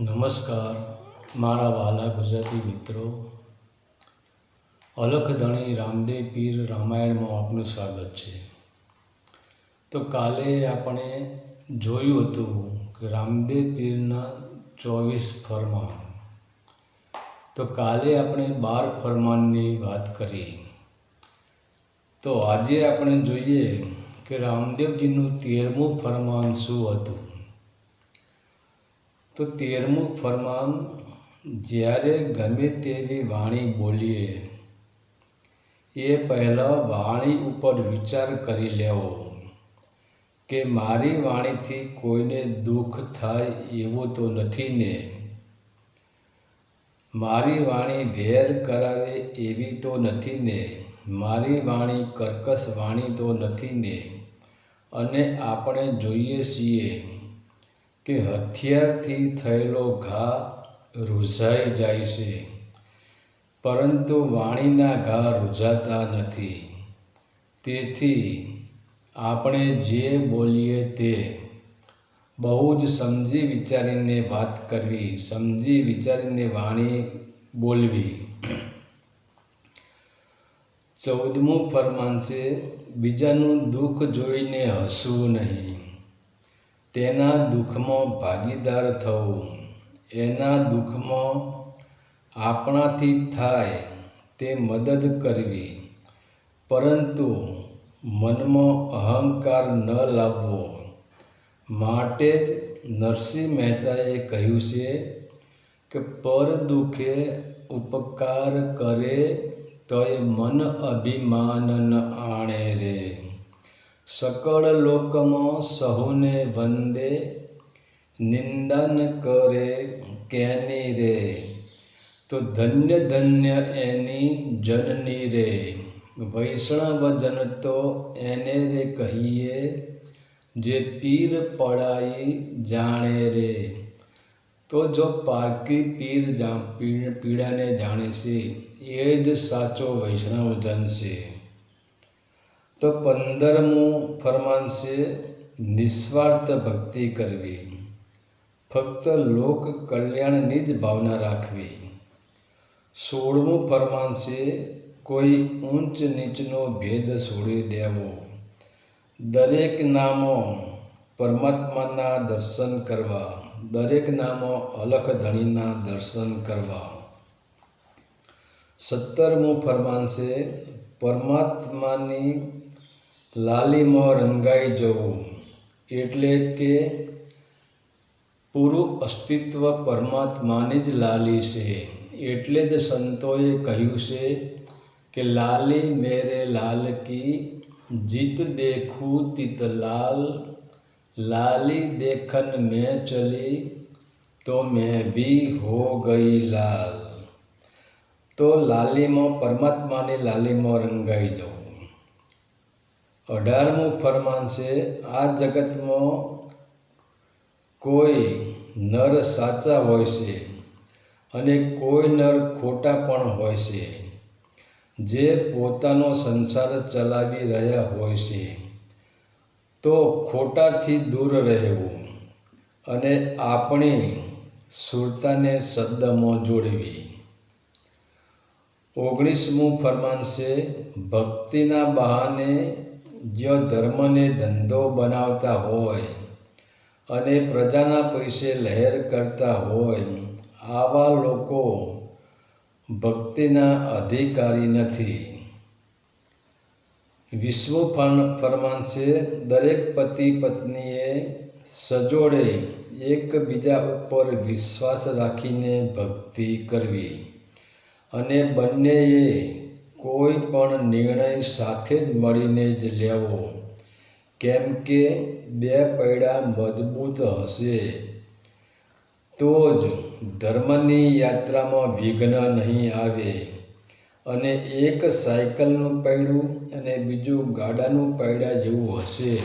નમસ્કાર, મારા વાલા ગુજરાતી મિત્રો. અલખધણી રામદેવ પીર રામાયણમાં આપનું સ્વાગત છે. તો કાલે આપણે જોયું હતું કે રામદેવ પીરના ચોવીસ ફરમાન. તો કાલે આપણે બાર ફરમાનની વાત કરી. તો આજે આપણે જોઈએ કે રામદેવજીનું તેરમું ફરમાન શું હતું? તો તેરમું ફરમાન, જ્યારે ગમે તેવી વાણી બોલીએ, એ પહેલાં વાણી ઉપર વિચાર કરી લેવો, કે મારી વાણીથી કોઈને દુઃખ થાય એવું તો નથી ને. મારી વાણી વેર કરાવે એવી તો નથી ને. મારી વાણી કર્કશ વાણી તો નથી ને. અને આપણે જોઈએ છીએ કે હથિયારથી થયેલો ઘા રૂઝાઈ જાય છે, પરંતુ વાણીના ઘા રૂઝાતા નથી. તેથી આપણે જે બોલીએ તે બહુ જ સમજી વિચારીને વાત કરવી, સમજી વિચારીને વાણી બોલવી. ચૌદમું ફરમાન છે, બીજાનું દુઃખ જોઈને હસવું નહીં. તેના દુઃખમાં ભાગીદાર થવું, એના દુઃખમાં આપણાથી થાય તે મદદ કરવી, પરંતુ મનમાં અહંકાર ન લાવવો. માટે જ નરસિંહ મહેતાએ કહ્યું છે કે, પર દુઃખે ઉપકાર કરે તોય મન અભિમાન ન આણે રે. સકળ લોકમાં સહુને વંદે નિંદન કરે કેની રે તો ધન્ય ધન્ય એની જનની રે વૈષ્ણવજન તો એને રે કહીએ જે પીર પડાઈ જાણે રે તો જો પારકી પીર જા પીડાને જાણે છે એ જ સાચો વૈષ્ણવજન છે તો પંદરમું ફરમાન છે, નિસ્વાર્થ ભક્તિ કરવી. ફક્ત લોક કલ્યાણની જ ભાવના રાખવી. સોળમું ફરમાન છે, કોઈ ઊંચ નીચનો ભેદ છોડી દેવો. દરેક નામો પરમાત્માના દર્શન કરવા. દરેક નામો અલખ ધણીના દર્શન કરવા. સત્તરમું ફરમાન છે, પરમાત્માની લાલીમાં રંગાઈ જવું. એટલે કે પૂરું અસ્તિત્વ પરમાત્માની જ લાલી છે. એટલે જ સંતોએ કહ્યું છે કે લાલી મેરે લાલ કી જીત દેખું તિત લાલ. લાલી દેખન મેં ચલી તો મેં બી હો ગઈ લાલ. તો લાલીમાં પરમાત્માની લાલીમાં રંગાઈ જવું. અઢારમું ફરમાન છે, આ જગતમાં કોઈ નર સાચા હોય છે અને કોઈ નર ખોટા પણ હોય છે, જે પોતાનો સંસાર ચલાવી રહ્યા હોય છે. તો ખોટાથી દૂર રહેવું અને આપણી સુરતાને શબ્દમાં જોડવી. ઓગણીસમું ફરમાન છે, ભક્તિના બહાને જો ધર્મને ધંધો બનાવતા હોય અને પ્રજાના પૈસે લહેર કરતા હોય, આવા લોકો ભક્તિના અધિકારી નથી. વિશ્વ ફરમાનશે, દરેક પતિ પત્નીએ સજોડે એકબીજા ઉપર વિશ્વાસ રાખીને ભક્તિ કરવી અને બંનેએ કોઈ પણ નિર્ણય સાથે જ મળીને જ લેવો. કેમ કે બે પૈડા મજબૂત હશે. તો જ ધર્મની યાત્રામાં વિઘ્ન નહીં આવે. અને એક સાયકલનું પૈડું અને બીજું ગાડાનું પૈડા જેવું હશે.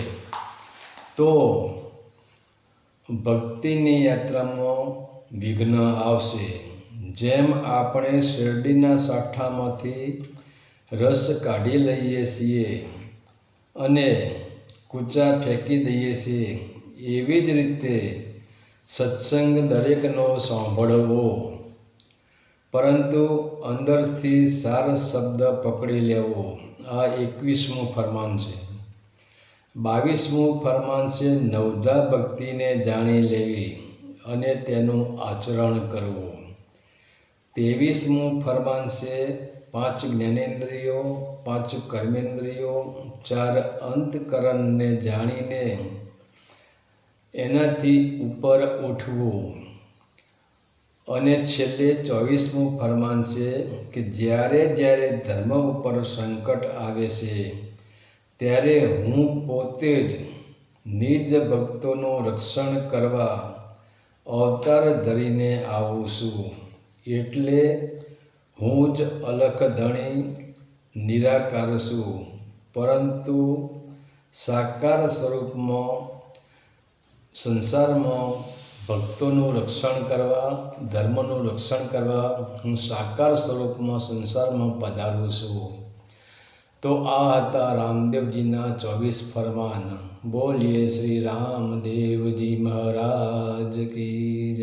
તો ભક્તિની યાત્રામાં વિઘ્ન આવશે. જેમ આપણે શેરડીના સાઠામાંથી રસ કાઢી લઈએ છીએ અને કૂચા ફેંકી દઈએ છીએ, એવી જ રીતે સત્સંગ દરેકનો સાંભળવો. પરંતુ અંદરથી સાર શબ્દ પકડી લેવો, આ એકવીસમું ફરમાન છે. બાવીસમું ફરમાન છે, નવધા ભક્તિને જાણી લેવી અને તેનું આચરણ કરવું. ત્રેવીસમું ફરમાન છે, પાંચ જ્ઞાનેન્દ્રિયો, પાંચ કર્મેન્દ્રિયો, ચાર અંતકરણને જાણીને એનાથી ઉપર ઉઠવું. અને છેલ્લે ચોવીસમું ફરમાન છે કે જ્યારે જ્યારે ધર્મ ઉપર સંકટ આવે છે, ત્યારે હું પોતે જ નિજ ભક્તોનું રક્ષણ કરવા અવતાર ધરીને આવું છું. એટલે હું જ અલખધણી નિરાકાર છું. પરંતુ સાકાર સ્વરૂપમાં, સંસારમાં ભક્તોનું રક્ષણ કરવા, ધર્મનું રક્ષણ કરવા હું સાકાર સ્વરૂપમાં સંસારમાં પધારું છું. તો આ હતા રામદેવજીના ચોવીસ ફરમાન. બોલીએ શ્રી રામદેવજી મહારાજ કી